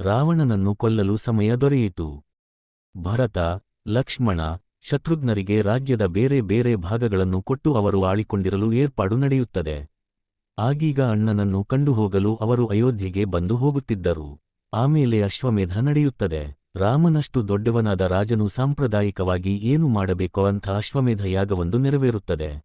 ರಾವಣನನ್ನು ಕೊಲ್ಲಲು ಸಮಯ ದೊರೆಯಿತು. ಭರತ, ಲಕ್ಷ್ಮಣ, ಶತ್ರುಘ್ನರಿಗೆ ರಾಜ್ಯದ ಬೇರೆ ಬೇರೆ ಭಾಗಗಳನ್ನು ಕೊಟ್ಟು ಅವರು ಆಳಿಕೊಂಡಿರಲು ಏರ್ಪಾಡು ನಡೆಯುತ್ತದೆ. ಆಗೀಗ ಅಣ್ಣನನ್ನು ಕಂಡುಹೋಗಲು ಅವರು ಅಯೋಧ್ಯೆಗೆ ಬಂದು ಹೋಗುತ್ತಿದ್ದರು. ಆಮೇಲೆ ಅಶ್ವಮೇಧ ನಡೆಯುತ್ತದೆ. ರಾಮನಷ್ಟು ದೊಡ್ಡವನಾದ ರಾಜನು ಸಾಂಪ್ರದಾಯಿಕವಾಗಿ ಏನು ಮಾಡಬೇಕೋ ಅಂಥ ಅಶ್ವಮೇಧ ಯಾಗವೊಂದು ನೆರವೇರುತ್ತದೆ.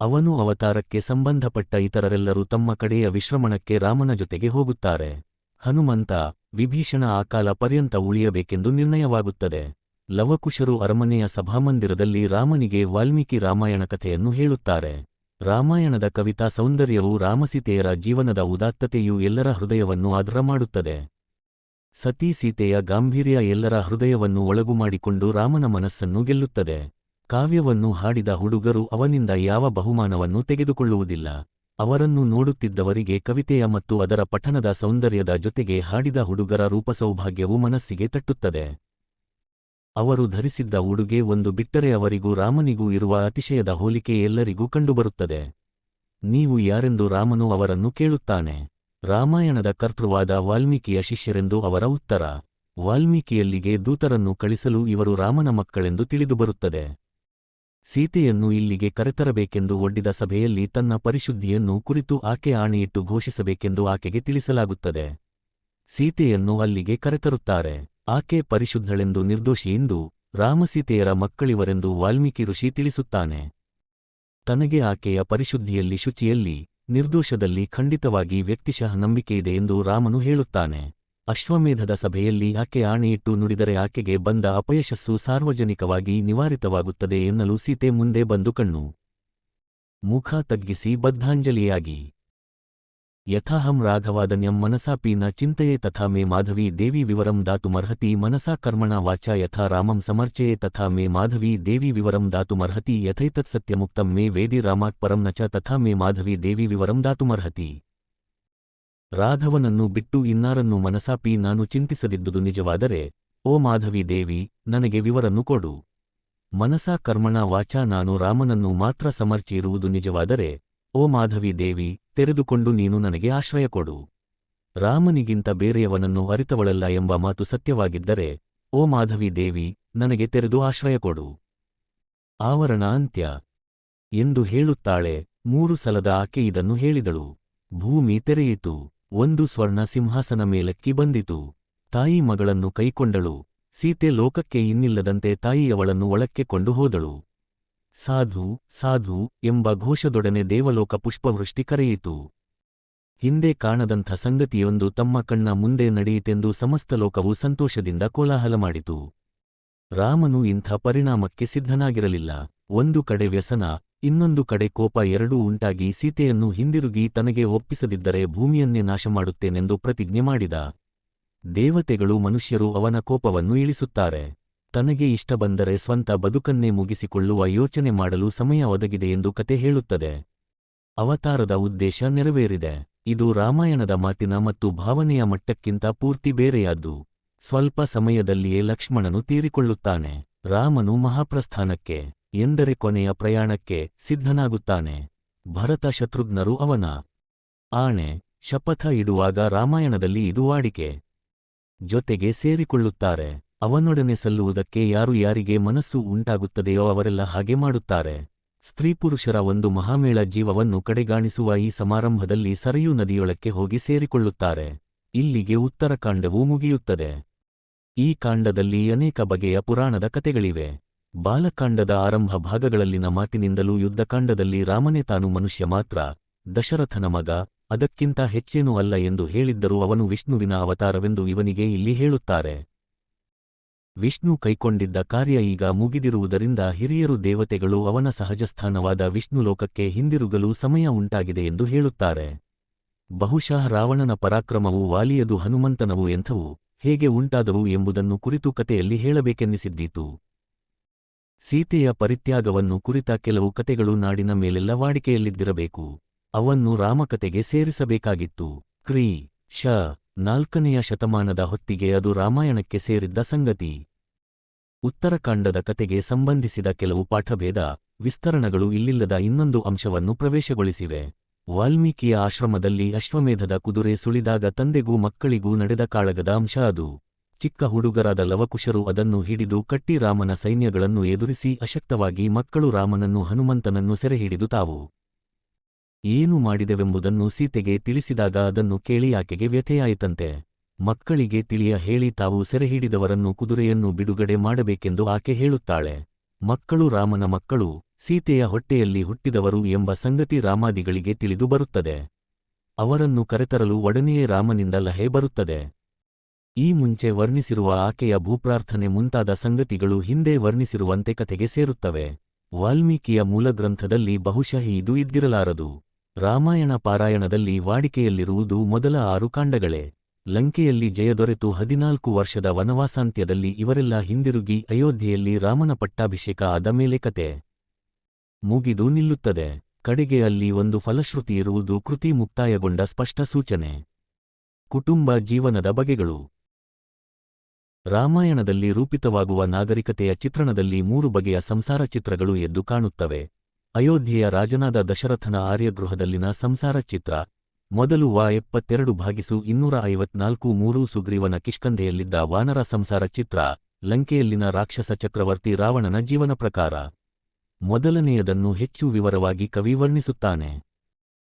ಅವನು ಅವತಾರಕ್ಕೆ ಸಂಬಂಧಪಟ್ಟ ಇತರರೆಲ್ಲರೂ ತಮ್ಮ ಕಡೆಯ ವಿಶ್ರಮಣಕ್ಕೆ ರಾಮನ ಜೊತೆಗೆ ಹೋಗುತ್ತಾರೆ. ಹನುಮಂತ ವಿಭೀಷಣ ಆ ಕಾಲ ಪರ್ಯಂತ ಉಳಿಯಬೇಕೆಂದು ನಿರ್ಣಯವಾಗುತ್ತದೆ. ಲವಕುಶರು ಅರಮನೆಯ ಸಭಾಮಂದಿರದಲ್ಲಿ ರಾಮನಿಗೆ ವಾಲ್ಮೀಕಿ ರಾಮಾಯಣ ಕಥೆಯನ್ನು ಹೇಳುತ್ತಾರೆ. ರಾಮಾಯಣದ ಕವಿತಾ ಸೌಂದರ್ಯವು ರಾಮಸೀತೆಯರ ಜೀವನದ ಉದಾತ್ತತೆಯು ಎಲ್ಲರ ಹೃದಯವನ್ನು ಆದ್ರ ಮಾಡುತ್ತದೆ. ಸತೀ ಸೀತೆಯ ಗಾಂಭೀರ್ಯ ಎಲ್ಲರ ಹೃದಯವನ್ನು ಒಳಗುಮಾಡಿಕೊಂಡು ರಾಮನ ಮನಸ್ಸನ್ನು ಗೆಲ್ಲುತ್ತದೆ. ಕಾವ್ಯವನ್ನು ಹಾಡಿದ ಹುಡುಗರು ಅವನಿಂದ ಯಾವ ಬಹುಮಾನವನ್ನು ತೆಗೆದುಕೊಳ್ಳುವುದಿಲ್ಲ. ಅವರನ್ನು ನೋಡುತ್ತಿದ್ದವರಿಗೆ ಕವಿತೆಯ ಮತ್ತು ಅದರ ಪಠನದ ಸೌಂದರ್ಯದ ಜೊತೆಗೆ ಹಾಡಿದ ಹುಡುಗರ ರೂಪಸೌಭಾಗ್ಯವು ಮನಸ್ಸಿಗೆ ತಟ್ಟುತ್ತದೆ. ಅವರು ಧರಿಸಿದ್ದ ಉಡುಗೆ ಒಂದು ಬಿಟ್ಟರೆ ಅವರಿಗೂ ರಾಮನಿಗೂ ಇರುವ ಅತಿಶಯದ ಹೋಲಿಕೆ ಎಲ್ಲರಿಗೂ ಕಂಡುಬರುತ್ತದೆ. ನೀವು ಯಾರೆಂದು ರಾಮನು ಅವರನ್ನು ಕೇಳುತ್ತಾನೆ. ರಾಮಾಯಣದ ಕರ್ತೃವಾದ ವಾಲ್ಮೀಕಿಯ ಶಿಷ್ಯರೆಂದು ಅವರ ಉತ್ತರ. ವಾಲ್ಮೀಕಿಯಲ್ಲಿಗೆ ದೂತರನ್ನು ಕಳಿಸಲು ಇವರು ರಾಮನ ಮಕ್ಕಳೆಂದು ತಿಳಿದುಬರುತ್ತದೆ. ಸೀತೆಯನ್ನು ಇಲ್ಲಿಗೆ ಕರೆತರಬೇಕೆಂದು ಒಡ್ಡಿದ ಸಭೆಯಲ್ಲಿ ತನ್ನ ಪರಿಶುದ್ಧಿಯನ್ನು ಕುರಿತು ಆಕೆ ಆಣೆಯಿಟ್ಟು ಘೋಷಿಸಬೇಕೆಂದು ಆಕೆಗೆ ತಿಳಿಸಲಾಗುತ್ತದೆ. ಸೀತೆಯನ್ನು ಅಲ್ಲಿಗೆ ಕರೆತರುತ್ತಾರೆ. ಆಕೆ ಪರಿಶುದ್ಧಳೆಂದು ನಿರ್ದೋಷಿಯೆಂದು ರಾಮಸೀತೆಯರ ಮಕ್ಕಳಿವರೆಂದು ವಾಲ್ಮೀಕಿ ಋಷಿ ತಿಳಿಸುತ್ತಾನೆ. ತನಗೆ ಆಕೆಯ ಪರಿಶುದ್ಧಿಯಲ್ಲಿ ಶುಚಿಯಲ್ಲಿ, ನಿರ್ದೋಷದಲ್ಲಿ ಖಂಡಿತವಾಗಿ ವ್ಯಕ್ತಿಶಃ ನಂಬಿಕೆಯಿದೆ ಎಂದು ರಾಮನು ಹೇಳುತ್ತಾನೆ. ಅಶ್ವಮೇಧದ ಸಭೆಯಲ್ಲಿ ಆಕೆ ಆಣೆಯಿಟ್ಟು ನುಡಿದರೆ ಆಕೆಗೆ ಬಂದ ಅಪಯಶಸ್ಸು ಸಾರ್ವಜನಿಕವಾಗಿ ನಿವಾರಿತವಾಗುತ್ತದೆ ಎನ್ನಲು ಸೀತೆ ಮುಂದೆ ಬಂದು ಕಣ್ಣು. ಮುಖ ತಗ್ಗಿಸಿ ಬದ್ಧಾಂಜಲಿಯಾಗಿ. ಯಥಾಹಂ ರಾಘವಾದನ್ಯಂ ಮನಸಾಪಿ ನ ಚಿಂತೆಯೇ ತಥಾ ಮೇ ಮಾಧವಿ ದೇವಿ ವಿವರಂ ದಾತುಮರ್ಹತಿ ಮನಸಾ ಕರ್ಮಣ ವಾಚ ಯಥಾ ರಾಮಂ ಸಮರ್ಚಯೇ ತಥಾ ಮೇ ಮಾಧವಿ ದೇವಿ ವಿವರಂ ದಾತುಮರ್ಹತಿ ಯಥೈತತ್ಸತ್ಯಮುಕ್ತಂ ಮೇ ವೇದಿ ರಾಮಾತ್ ಪರಂ ನ ಚ ತಥಾ ಮೇ ಮಾಧವಿ ದೇವಿ ವಿವರಂ ದಾತುಮರ್ಹತಿ ರಾಘವನನ್ನು ಬಿಟ್ಟು ಇನ್ನಾರನ್ನು ಮನಸಾಪಿ ನಾನು ಚಿಂತಿಸದಿದ್ದುದು ನಿಜವಾದರೆ, ಓ ಮಾಧವಿ ದೇವಿ, ನನಗೆ ವಿವರನ್ನು ಕೊಡು. ಮನಸಾ ಕರ್ಮಣ ವಾಚಾ ನಾನು ರಾಮನನ್ನು ಮಾತ್ರ ಸಮರ್ಚಿರುವುದು ನಿಜವಾದರೆ, ಓ ಮಾಧವಿ ದೇವಿ, ತೆರೆದುಕೊಂಡು ನೀನು ನನಗೆ ಆಶ್ರಯ ಕೊಡು. ರಾಮನಿಗಿಂತ ಬೇರೆಯವನನ್ನು ಅರಿತವಳಲ್ಲ ಎಂಬ ಮಾತು ಸತ್ಯವಾಗಿದ್ದರೆ, ಓ ಮಾಧವಿ ದೇವಿ, ನನಗೆ ತೆರೆದು ಆಶ್ರಯ ಕೊಡು. ಆವರಣ ಅಂತ್ಯ. ಎಂದು ಹೇಳುತ್ತಾಳೆ, ಮೂರು ಸಲದ ಆಕೆ ಇದನ್ನು ಹೇಳಿದಳು. ಭೂಮಿ ತೆರೆಯಿತು. ಒಂದು ಸ್ವರ್ಣ ಸಿಂಹಾಸನ ಮೇಲಕ್ಕಿ ಬಂದಿತು. ತಾಯಿ ಮಗಳನ್ನು ಕೈಕೊಂಡಳು. ಸೀತೆ ಲೋಕಕ್ಕೆ ಇನ್ನಿಲ್ಲದಂತೆ ತಾಯಿಯವಳನ್ನು ಒಳಕ್ಕೆ ಕೊಂಡು ಹೋದಳು. ಸಾಧು ಸಾಧು ಎಂಬ ಘೋಷದೊಡನೆ ದೇವಲೋಕ ಪುಷ್ಪವೃಷ್ಟಿ ಕರೆಯಿತು. ಹಿಂದೆ ಕಾಣದಂಥ ಸಂಗತಿಯೊಂದು ತಮ್ಮ ಕಣ್ಣ ಮುಂದೆ ನಡೆಯಿತೆಂದು ಸಮಸ್ತ ಲೋಕವು ಸಂತೋಷದಿಂದ ಕೋಲಾಹಲ ಮಾಡಿತು. ರಾಮನು ಇಂಥ ಪರಿಣಾಮಕ್ಕೆ ಸಿದ್ಧನಾಗಿರಲಿಲ್ಲ. ಒಂದು ಕಡೆ ವ್ಯಸನ ಇನ್ನೊಂದು ಕಡೆ ಕೋಪ ಎರಡೂ ಉಂಟಾಗಿ ಸೀತೆಯನ್ನು ಹಿಂದಿರುಗಿ ತನಗೆ ಒಪ್ಪಿಸದಿದ್ದರೆ ಭೂಮಿಯನ್ನೇ ನಾಶಮಾಡುತ್ತೇನೆಂದು ಪ್ರತಿಜ್ಞೆ ಮಾಡಿದ. ದೇವತೆಗಳು ಮನುಷ್ಯರು ಅವನ ಕೋಪವನ್ನು ಇಳಿಸುತ್ತಾರೆ. ತನಗೆ ಇಷ್ಟ ಬಂದರೆ ಸ್ವಂತ ಬದುಕನ್ನೇ ಮುಗಿಸಿಕೊಳ್ಳುವ ಯೋಚನೆ ಮಾಡಲು ಸಮಯ ಒದಗಿದೆ ಎಂದು ಕತೆ ಹೇಳುತ್ತದೆ. ಅವತಾರದ ಉದ್ದೇಶ ನೆರವೇರಿದೆ. ಇದು ರಾಮಾಯಣದ ಮಾತಿನ ಮತ್ತು ಭಾವನೆಯ ಮಟ್ಟಕ್ಕಿಂತ ಪೂರ್ತಿ ಬೇರೆಯಾದ್ದು. ಸ್ವಲ್ಪ ಸಮಯದಲ್ಲಿಯೇ ಲಕ್ಷ್ಮಣನು ತೀರಿಕೊಳ್ಳುತ್ತಾನೆ. ರಾಮನು ಮಹಾಪ್ರಸ್ಥಾನಕ್ಕೆ ಎಂದರೆ ಕೊನೆಯ ಪ್ರಯಾಣಕ್ಕೆ ಸಿದ್ಧನಾಗುತ್ತಾನೆ. ಭರತ ಶತ್ರುಘ್ನರು ಅವನ ಆಣೆ ಶಪಥ ಇಡುವಾಗ ರಾಮಾಯಣದಲ್ಲಿ ಇದು ವಾಡಿಕೆ. ಜೊತೆಗೆ ಸೇರಿಕೊಳ್ಳುತ್ತಾರೆ. ಅವನೊಡನೆ ಸಲ್ಲುವುದಕ್ಕೆ ಯಾರು ಯಾರಿಗೆ ಮನಸ್ಸು ಉಂಟಾಗುತ್ತದೆಯೋ ಅವರೆಲ್ಲ ಹಾಗೆ ಮಾಡುತ್ತಾರೆ. ಸ್ತ್ರೀಪುರುಷರ ಒಂದು ಮಹಾಮೇಳ ಜೀವವನ್ನು ಕಡೆಗಾಣಿಸುವ ಈ ಸಮಾರಂಭದಲ್ಲಿ ಸರಯೂ ನದಿಯೊಳಕ್ಕೆ ಹೋಗಿ ಸೇರಿಕೊಳ್ಳುತ್ತಾರೆ. ಇಲ್ಲಿಗೆ ಉತ್ತರಕಾಂಡವೂ ಮುಗಿಯುತ್ತದೆ. ಈ ಕಾಂಡದಲ್ಲಿ ಅನೇಕ ಬಗೆಯ ಪುರಾಣದ ಕತೆಗಳಿವೆ ಬಾಲಕಾಂಡದ ಆರಂಭ ಭಾಗಗಳಲ್ಲಿನ ಮಾತಿನಿಂದಲೂ ಯುದ್ಧಕಾಂಡದಲ್ಲಿ ರಾಮನೇ ತಾನು ಮನುಷ್ಯ ಮಾತ್ರ, ದಶರಥನ ಮಗ, ಅದಕ್ಕಿಂತ ಹೆಚ್ಚೇನೂ ಅಲ್ಲ ಎಂದು ಹೇಳಿದ್ದರೂ ಅವನು ವಿಷ್ಣುವಿನ ಅವತಾರವೆಂದು ಇವನಿಗೆ ಇಲ್ಲಿ ಹೇಳುತ್ತಾರೆ. ವಿಷ್ಣು ಕೈಕೊಂಡಿದ್ದ ಕಾರ್ಯ ಈಗ ಮುಗಿದಿರುವುದರಿಂದ ಹಿರಿಯರು ದೇವತೆಗಳು ಅವನ ಸಹಜಸ್ಥಾನವಾದ ವಿಷ್ಣುಲೋಕಕ್ಕೆ ಹಿಂದಿರುಗಲು ಸಮಯ ಉಂಟಾಗಿದೆ ಎಂದು ಹೇಳುತ್ತಾರೆ. ಬಹುಶಃ ರಾವಣನ ಪರಾಕ್ರಮವು ವಾಲಿಯದು ಹನುಮಂತನವು ಎಂಥವು, ಹೇಗೆ ಉಂಟಾದವು ಎಂಬುದನ್ನು ಕುರಿತು ಕತೆಯಲ್ಲಿ ಹೇಳಬೇಕೆನ್ನಿಸಿದ್ದೀತು. ಸೀತೆಯ ಪರಿತ್ಯಾಗವನ್ನು ಕುರಿತ ಕೆಲವು ಕತೆಗಳು ನಾಡಿನ ಮೇಲೆಲ್ಲ ವಾಡಿಕೆಯಲ್ಲಿದ್ದಿರಬೇಕು. ಅವನ್ನು ರಾಮಕತೆಗೆ ಸೇರಿಸಬೇಕಾಗಿತ್ತು. ಕ್ರೀ. ಶ. ನಾಲ್ಕನೆಯ ಶತಮಾನದ ಹೊತ್ತಿಗೆ ಅದು ರಾಮಾಯಣಕ್ಕೆ ಸೇರಿದ್ದ ಸಂಗತಿ. ಉತ್ತರಕಾಂಡದ ಕತೆಗೆ ಸಂಬಂಧಿಸಿದ ಕೆಲವು ಪಾಠಭೇದ, ವಿಸ್ತರಣಗಳು ಇಲ್ಲಿಲ್ಲದ ಇನ್ನೊಂದು ಅಂಶವನ್ನು ಪ್ರವೇಶಗೊಳಿಸಿವೆ. ವಾಲ್ಮೀಕಿಯ ಆಶ್ರಮದಲ್ಲಿ ಅಶ್ವಮೇಧದ ಕುದುರೆ ಸುಳಿದಾಗ ತಂದೆಗೂ ಮಕ್ಕಳಿಗೂ ನಡೆದ ಕಾಳಗದ ಅಂಶ ಅದು. ಚಿಕ್ಕ ಹುಡುಗರಾದ ಲವಕುಶರು ಅದನ್ನು ಹಿಡಿದು ಕಟ್ಟಿ ರಾಮನ ಸೈನ್ಯಗಳನ್ನು ಎದುರಿಸಿ ಅಶಕ್ತವಾಗಿ ಮಕ್ಕಳು ರಾಮನನ್ನು ಹನುಮಂತನನ್ನು ಸೆರೆಹಿಡಿದು ತಾವು. ಏನು ಮಾಡಿದೆವೆಂಬುದನ್ನು ಸೀತೆಗೆ ತಿಳಿಸಿದಾಗ ಅದನ್ನು ಕೇಳಿ ಆಕೆಗೆ ವ್ಯಥೆಯಾಯಿತಂತೆ. ಮಕ್ಕಳಿಗೆ ತಿಳಿಯ ಹೇಳಿ ತಾವು ಸೆರೆಹಿಡಿದವರನ್ನು ಕುದುರೆಯನ್ನು ಬಿಡುಗಡೆ ಮಾಡಬೇಕೆಂದು ಆಕೆ ಹೇಳುತ್ತಾಳೆ. ಮಕ್ಕಳು ರಾಮನ ಮಕ್ಕಳು, ಸೀತೆಯ ಹೊಟ್ಟೆಯಲ್ಲಿ ಹುಟ್ಟಿದವರು ಎಂಬ ಸಂಗತಿ ರಾಮಾದಿಗಳಿಗೆ ತಿಳಿದು ಬರುತ್ತದೆ. ಅವರನ್ನು ಕರೆತರಲು ಒಡನೆಯೇ ರಾಮನಿಂದ ಲಹೆ ಬರುತ್ತದೆ. ಈ ಮುಂಚೆ ವರ್ಣಿಸಿರುವ ಆಕೆಯ ಭೂಪ್ರಾರ್ಥನೆ ಮುಂತಾದ ಸಂಗತಿಗಳು ಹಿಂದೆ ವರ್ಣಿಸಿರುವಂತೆ ಕಥೆಗೆ ಸೇರುತ್ತವೆ. ವಾಲ್ಮೀಕಿಯ ಮೂಲಗ್ರಂಥದಲ್ಲಿ ಬಹುಶಃ ಇದು ಇದ್ದಿರಲಾರದು. ರಾಮಾಯಣ ಪಾರಾಯಣದಲ್ಲಿ ವಾಡಿಕೆಯಲ್ಲಿರುವುದು ಮೊದಲ ಆರು ಕಾಂಡಗಳೇ. ಲಂಕೆಯಲ್ಲಿ ಜಯದೊರೆತು ಹದಿನಾಲ್ಕು ವರ್ಷದ ವನವಾಸಾಂತ್ಯದಲ್ಲಿ ಇವರೆಲ್ಲ ಹಿಂದಿರುಗಿ ಅಯೋಧ್ಯೆಯಲ್ಲಿ ರಾಮನ ಪಟ್ಟಾಭಿಷೇಕ ಆದ ಮೇಲೆ ಕತೆ ಮುಗಿದು ನಿಲ್ಲುತ್ತದೆ. ಕಡೆಗೆ ಅಲ್ಲಿ ಒಂದು ಫಲಶ್ರುತಿ ಇರುವುದು ಕೃತಿ ಮುಕ್ತಾಯಗೊಂಡ ಸ್ಪಷ್ಟ ಸೂಚನೆ. ಕುಟುಂಬ ಜೀವನದ ಬಗೆಗಳು. ರಾಮಾಯಣದಲ್ಲಿ ರೂಪಿತವಾಗುವ ನಾಗರಿಕತೆಯ ಚಿತ್ರಣದಲ್ಲಿ ಮೂರು ಬಗೆಯ ಸಂಸಾರ ಚಿತ್ರಗಳು ಎದ್ದು ಕಾಣುತ್ತವೆ. ಅಯೋಧ್ಯೆಯ ರಾಜನಾದ ದಶರಥನ ಆರ್ಯಗೃಹದಲ್ಲಿನ ಸಂಸಾರ ಚಿತ್ರ, ಮೊದಲು ವ ಎಪ್ಪತ್ತೆರಡು ಭಾಗಿಸು ಇನ್ನೂರ ಐವತ್ನಾಲ್ಕು ಮೂರು ಸುಗ್ರೀವನ ಕಿಷ್ಕಂಧೆಯಲ್ಲಿದ್ದ ವಾನರ ಸಂಸಾರ ಚಿತ್ರ, ಲಂಕೆಯಲ್ಲಿನ ರಾಕ್ಷಸ ಚಕ್ರವರ್ತಿ ರಾವಣನ ಜೀವನ ಪ್ರಕಾರ. ಮೊದಲನೆಯದನ್ನು ಹೆಚ್ಚು ವಿವರವಾಗಿ ಕವಿ ವರ್ಣಿಸುತ್ತಾನೆ.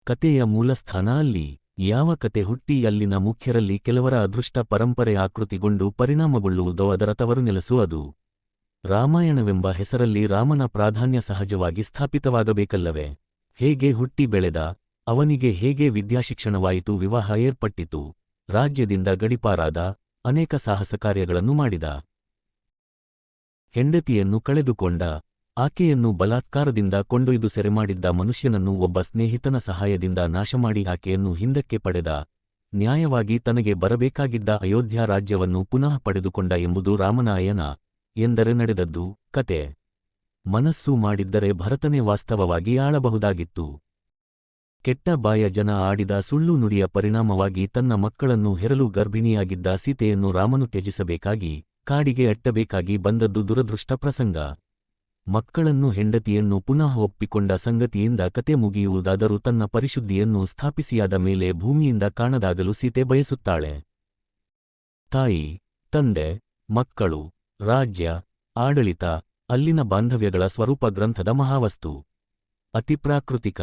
ಕತೆಯ ಮೂಲಸ್ಥಾನ ಅಲ್ಲಿ. ಯಾವ ಕತೆ ಹುಟ್ಟಿ ಅಲ್ಲಿನ ಮುಖ್ಯರಲ್ಲಿ ಕೆಲವರ ಅದೃಷ್ಟ ಪರಂಪರೆ ಆಕೃತಿಗೊಂಡು ಪರಿಣಾಮಗೊಳ್ಳುವುದೋ ಅದರ ತವರು ನೆಲೆಸು ಅದು. ರಾಮಾಯಣವೆಂಬ ಹೆಸರಲ್ಲಿ ರಾಮನ ಪ್ರಾಧಾನ್ಯ ಸಹಜವಾಗಿ ಸ್ಥಾಪಿತವಾಗಬೇಕಲ್ಲವೇ? ಹೇಗೆ ಹುಟ್ಟಿ ಬೆಳೆದ? ಅವನಿಗೆ ಹೇಗೆ ವಿದ್ಯಾಶಿಕ್ಷಣವಾಯಿತು? ವಿವಾಹ ಏರ್ಪಟ್ಟಿತು. ರಾಜ್ಯದಿಂದ ಗಡಿಪಾರಾದ ಅನೇಕ ಸಾಹಸ ಕಾರ್ಯಗಳನ್ನು ಮಾಡಿದ. ಹೆಂಡತಿಯನ್ನು ಕಳೆದುಕೊಂಡ. ಆಕೆಯನ್ನು ಬಲಾತ್ಕಾರದಿಂದ ಕೊಂಡೊಯ್ದು ಸೆರೆಮಾಡಿದ್ದ ಮನುಷ್ಯನನ್ನು ಒಬ್ಬ ಸ್ನೇಹಿತನ ಸಹಾಯದಿಂದ ನಾಶಮಾಡಿ ಆಕೆಯನ್ನು ಹಿಂದಕ್ಕೆ ಪಡೆದ. ನ್ಯಾಯವಾಗಿ ತನಗೆ ಬರಬೇಕಾಗಿದ್ದ ಅಯೋಧ್ಯ ರಾಜ್ಯವನ್ನು ಪುನಃ ಪಡೆದುಕೊಂಡ ಎಂಬುದು ರಾಮನಾಯನ ಎಂದರೆ ನಡೆದದ್ದು ಕತೆ. ಮನಸ್ಸು ಮಾಡಿದ್ದರೆ ಭರತನೇ ವಾಸ್ತವವಾಗಿ ಆಳಬಹುದಾಗಿತ್ತು. ಕೆಟ್ಟ ಬಾಯ ಜನ ಆಡಿದ ಸುಳ್ಳು ನುಡಿಯ ಪರಿಣಾಮವಾಗಿ ತನ್ನ ಮಕ್ಕಳನ್ನು ಹೆರಲು ಗರ್ಭಿಣಿಯಾಗಿದ್ದ ಸೀತೆಯನ್ನು ರಾಮನು ತ್ಯಜಿಸಬೇಕಾಗಿ, ಕಾಡಿಗೆ ಅಟ್ಟಬೇಕಾಗಿ ಬಂದದ್ದು ದುರದೃಷ್ಟ ಪ್ರಸಂಗ ಮಕ್ಕಳನ್ನು ಹೆಂಡತಿಯನ್ನು ಪುನಃ ಒಪ್ಪಿಕೊಂಡ ಸಂಗತಿಯಿಂದ ಕತೆ ಮುಗಿಯುವುದಾದರೂ ತನ್ನ ಪರಿಶುದ್ಧಿಯನ್ನು ಸ್ಥಾಪಿಸಿಯಾದ ಮೇಲೆ ಭೂಮಿಯಿಂದ ಕಾಣದಾಗಲು ಸೀತೆ ಬಯಸುತ್ತಾಳೆ. ತಾಯಿ, ತಂದೆ, ಮಕ್ಕಳು, ರಾಜ್ಯ, ಆಡಳಿತ, ಅಲ್ಲಿನ ಬಾಂಧವ್ಯಗಳ ಸ್ವರೂಪ ಗ್ರಂಥದ ಮಹಾವಸ್ತು. ಅತಿಪ್ರಾಕೃತಿಕ